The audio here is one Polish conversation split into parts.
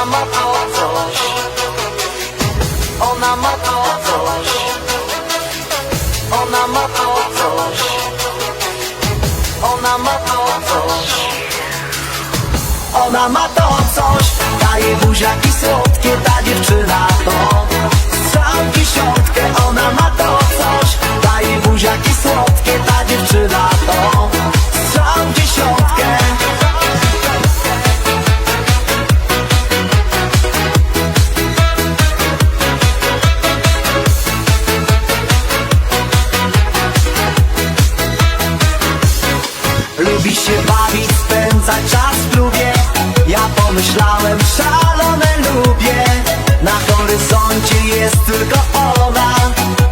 Ona ma to coś. Ona ma to coś. Ona ma to coś. Ona ma to coś. Ona ma to coś. Daje buziaki słodkie Ta dziewczyna to Lubi się bawić, spędzać czas w klubie. Ja pomyślałem, szalone lubię. Na horyzoncie jest tylko ona.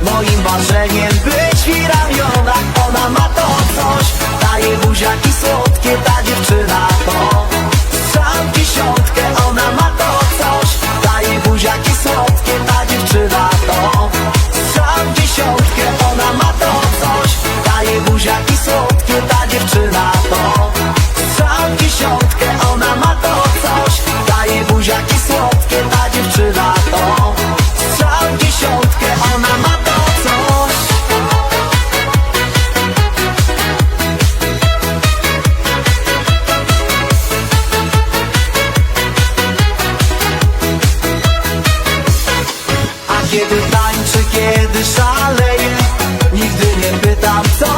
Moim marzeniem być w jej ramionach Ona ma to coś, daje buziaki słodkie Ta dziewczyna to. Strzał w dziesiątkę, ona ma to coś. Daje buziaki słodkie, ta dziewczyna to. Strzał w dziesiątkę, ona ma to coś. Daje buziaki słodkie, ta dziewczyna to. W dziesiątkę, ona ma to coś. Daje buziaki słodkie, ta dziewczyna to. W dziesiątkę, ona ma to coś. A kiedy tańczy, kiedy szaleje Nigdy nie pytam, co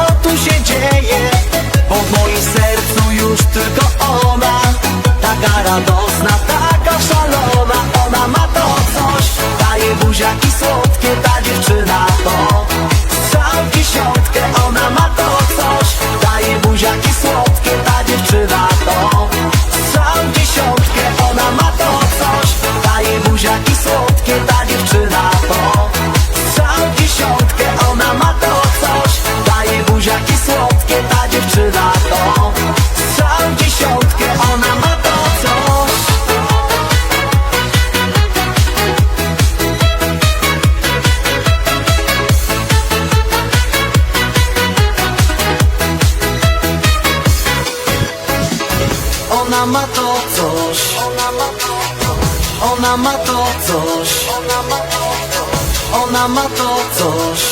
radosna, taka szalona Ona ma to coś. Daje buziaki słodkie, ta dziewczyna to. Strzał dziesiątkę, ona ma to coś. Daje buziaki słodkie, ta dziewczyna to. Strzał dziesiątkę, ona ma to coś. Daje buziaki słodkie, Ona ma to coś. Ona ma to coś. Ona ma to coś.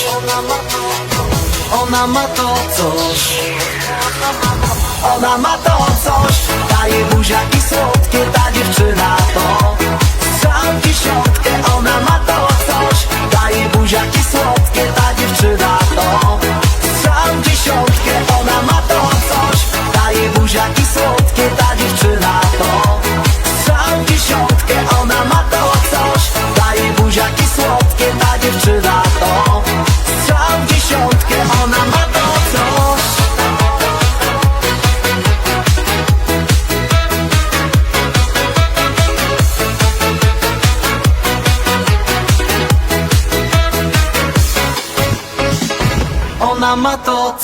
Ona ma to coś. Ona ma to 生と